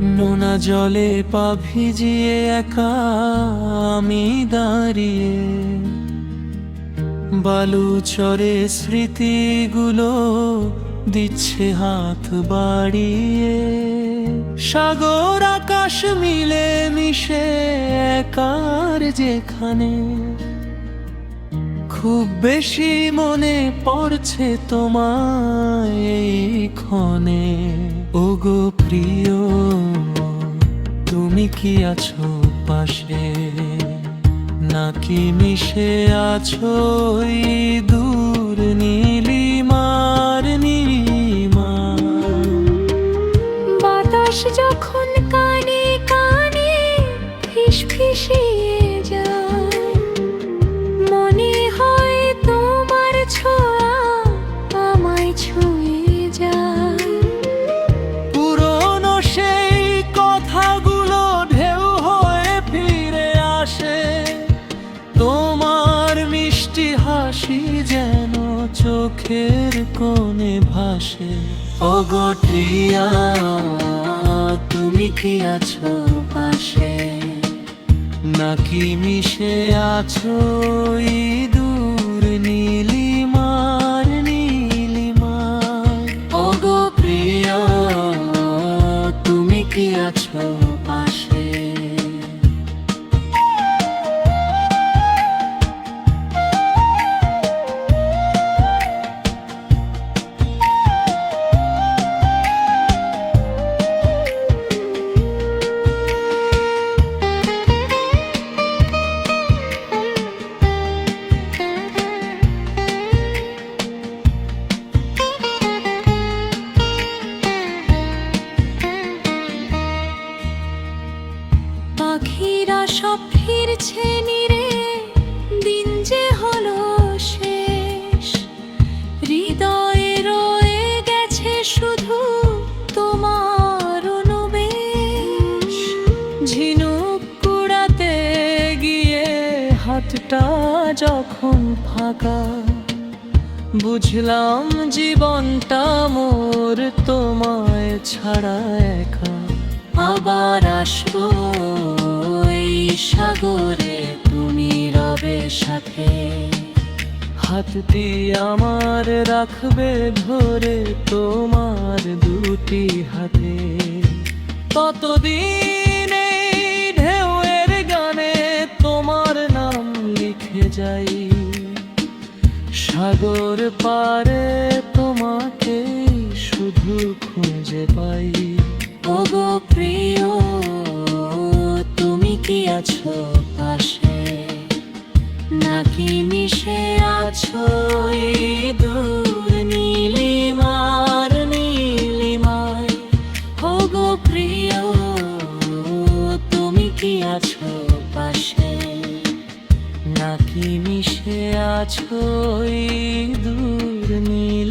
নোনা জলে পা ভিজিয়ে একা আমি দাঁড়িয়ে। বালু চরে স্মৃতিগুলো দিচ্ছে হাত বাড়িয়ে। সাগর আকাশ মিলে মিশে একার যেখানে খুব বেশি মনে পড়ছে তোমায় ক্ষণে ওগো প্রিয়, তুমি কি আছো পাশে? নাকি মিশে আছো দূর নীলিমার নীলিমা? বাতাস যখন কানে কানে ফিস ফিসিয়ে চোখের কোণে ভাসে। অগটিয়া তুমি কি আছো পাশে? নাকি মিশে আছো দূর নীলিমার নীলিমার ওগো প্রিয়, তুমি কি আছো পাশে? সব ফিরছে নিরে দিন যে হলো শেষ। হৃদয়ে রয়ে গেছে শুধু তোমার অনুবেশ। ঝিনুক কুড়াতে গিয়ে হাতটা যখন ফাঁকা, বুঝলাম জীবনটা মোর তোমায় ছাড়া একা। আবার আসব। সাগরে তুমি রবে সাথে। হাত হাতটি আমার রাখবে ধরে তোমার দুটি হাতে। ততদিন ঢেউয়ের গানে তোমার নাম লিখে যাই। সাগর পারে কি আছো পাশে? নাকি মিশে আছো দূর নীলিমার নীলিমায়? ওগো প্রিয়, তুমি কি আছো পাশে? নাকি মিশে আছো দূর নীলি